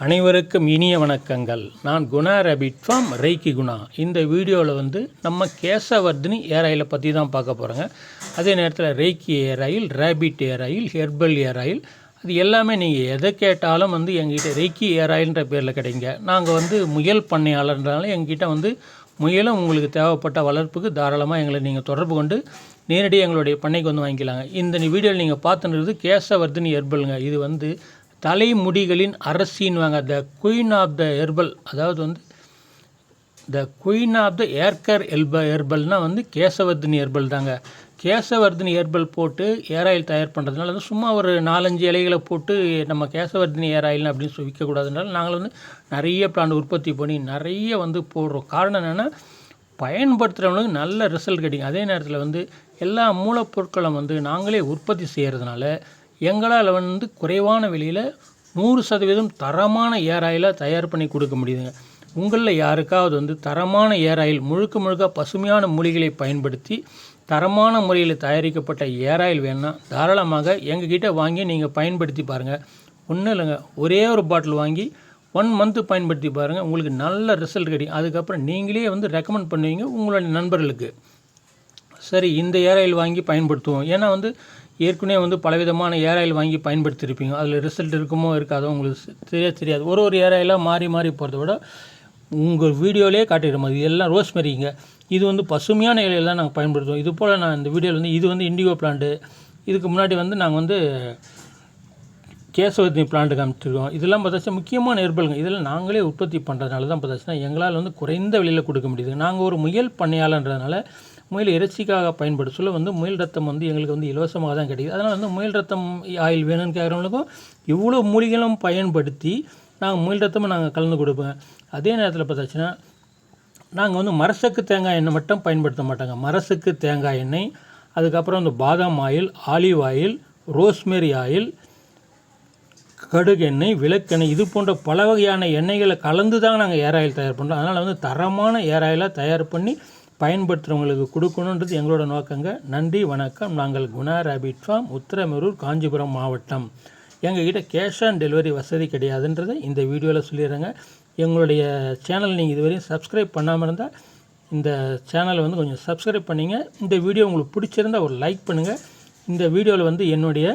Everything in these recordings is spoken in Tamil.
அனைவருக்கும் இனிய வணக்கங்கள். நான் Guna rabbit farm reiki Guna. இந்த வீடியோவில் வந்து நம்ம கேசவர்தினி ஏர் ஆயிலை பற்றி தான் பார்க்க போகிறோங்க அதே நேரத்தில் reiki hair oil rabbit hair oil herbal hair oil அது எல்லாமே நீங்கள் எதை கேட்டாலும் வந்து எங்கிட்ட ரெய்கி ஏர் ஆயில்ன்ற பேரில் கிடைங்க. நாங்கள் வந்து முயல் பண்ணையாளர்னால எங்கிட்ட வந்து முயலும் உங்களுக்கு தேவைப்பட்ட வளர்ப்புக்கு தாராளமாக எங்களை நீங்கள் தொடர்பு கொண்டு நேரடியாக எங்களுடைய பண்ணைக்கு வந்து வாங்கிக்கலாங்க. இந்த வீடியோவில் நீங்கள் பார்த்துன்றது கேசவர்தினி ஹெர்பலுங்க. இது வந்து தலைமுடிகளின் அரசின்வாங்க the queen of the herbal அதாவது வந்து த குயின் ஆஃப் த ஏர்கர் எல்ப ஹெர்பல்னால் வந்து கேசவர்தினி ஹெர்பல் தாங்க. கேசவர்தினி ஹெர்பல் போட்டு ஏர் ஆயில் தயார் பண்ணுறதுனால வந்து சும்மா ஒரு நாலஞ்சு இலைகளை போட்டு நம்ம கேசவர்தினி ஏர் ஆயில் அப்படின்னு சொல்லி விற்கக்கூடாதுனால நாங்கள் வந்து நிறைய பிளான் உற்பத்தி பண்ணி நிறைய வந்து போடுறோம். காரணம் என்னென்னா பயன்படுத்துகிறவங்களுக்கு நல்ல ரிசல்ட் கிடைக்கும். அதே நேரத்தில் வந்து எல்லா மூலப்பொருட்களும் வந்து நாங்களே உற்பத்தி செய்கிறதுனால எங்களால் வந்து குறைவான விலையில் நூறு சதவீதம் தரமான ஏர் ஆயிலாக தயார் பண்ணி கொடுக்க முடியுதுங்க. உங்களில் யாருக்காவது வந்து தரமான ஏர் ஆயில் முழுக்க முழுக்க பசுமையான மூலிகளை பயன்படுத்தி தரமான முறையில் தயாரிக்கப்பட்ட ஏர் ஆயில் வேணும்னா தாராளமாக எங்ககிட்ட வாங்கி நீங்கள் பயன்படுத்தி பாருங்கள் ஒன்றும் இல்லைங்க. ஒரே ஒரு பாட்டில் வாங்கி ஒன் மந்த்து பயன்படுத்தி பாருங்கள் உங்களுக்கு நல்ல ரிசல்ட் கிடைக்கும். அதுக்கப்புறம் நீங்களே வந்து ரெக்கமெண்ட் பண்ணுவீங்க உங்களுடைய நண்பர்களுக்கு. சரி இந்த ஏர் ஆயில் வாங்கி பயன்படுத்துவோம். ஏன்னா வந்து ஏற்கனவே வந்து பலவிதமான ஏர் ஆயில் வாங்கி பயன்படுத்தியிருப்பீங்க அதில் ரிசல்ட் இருக்குமோ இருக்காதோ உங்களுக்கு தெரிய தெரியாது. ஒரு ஒரு ஏர் ஆயிலாக மாறி மாறி போகிறத விட உங்கள் வீடியோலேயே காட்டிடும் இது எல்லாம் ரோஸ்மெரிங்க. இது வந்து பசுமையான இலையில் தான் நாங்கள் பயன்படுத்துவோம். இது போல் நான் இந்த வீடியோவில் வந்து இது வந்து இண்டிகோ பிளான்ட்டு இதுக்கு முன்னாடி வந்து நாங்கள் வந்து கேசவர்த்தினி பிளான்ட்டு காமிச்சிருக்கோம். இதெல்லாம் பார்த்தாச்சும் முக்கியமான ஹெர்பலுங்க இதெல்லாம் நாங்களே உற்பத்தி பண்ணுறதுனால தான் பார்த்தாச்சுன்னா எங்களால் வந்து குறைந்த விலையில் கொடுக்க முடியுது. நாங்கள் ஒரு முயல் பண்ணையாளன்றதுனால முயல் இறைச்சிக்காக பயன்படுத்த சொல்ல வந்து முயல் ரத்தம் வந்து எங்களுக்கு வந்து இலவசமாக தான் கிடைக்குது. அதனால் வந்து முயல் ரத்தம் ஆயில் வேணும்னு கேட்குறவங்களுக்கும் இவ்வளோ மூலிகளும் பயன்படுத்தி நாங்கள் முயல் ரத்தமும் நாங்கள் கலந்து கொடுப்போம். அதே நேரத்தில் பார்த்தாச்சுன்னா நாங்கள் வந்து மரசக்கு தேங்காய் எண்ணெய் மட்டும் பயன்படுத்த மாட்டாங்க. மரசக்கு தேங்காய் எண்ணெய் அதுக்கப்புறம் இந்த பாதாம் oil olive oil rosemary oil கடுகு எண்ணெய் விளக்கெண்ணெய் இது போன்ற பல வகையான எண்ணெய்களை கலந்து தான் நாங்கள் ஏர் ஆயில் தயார் பண்ணுறோம் அதனால் வந்து தரமான ஏர் ஆயிலாக தயார் பண்ணி பயன்படுத்துகிறவங்களுக்கு கொடுக்கணுன்றது எங்களோட நோக்கங்க. நன்றி வணக்கம். நாங்கள் குணா ரேபிட் ஃபார்ம் உத்திரமேரூர் காஞ்சிபுரம் மாவட்டம். எங்ககிட்ட கேஷ் ஆன் டெலிவரி வசதி கிடையாதுன்றதை இந்த வீடியோவில் சொல்லிடுறேங்க. எங்களுடைய சேனல் நீங்கள் இதுவரையும் சப்ஸ்கிரைப் பண்ணாமல் இருந்தால் இந்த சேனலை வந்து கொஞ்சம் சப்ஸ்கிரைப் பண்ணிங்க. இந்த வீடியோ உங்களுக்கு பிடிச்சிருந்தால் ஒரு லைக் பண்ணுங்கள் இந்த வீடியோவில் வந்து என்னுடைய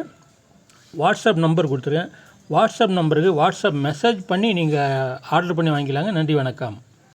வாட்ஸ்அப் நம்பர் கொடுத்துருக்கேன். வாட்ஸ்அப் நம்பருக்கு வாட்ஸ்அப் மெசேஜ் பண்ணி நீங்கள் ஆர்டர் பண்ணி வாங்கிக்கலாங்க. நன்றி வணக்கம்.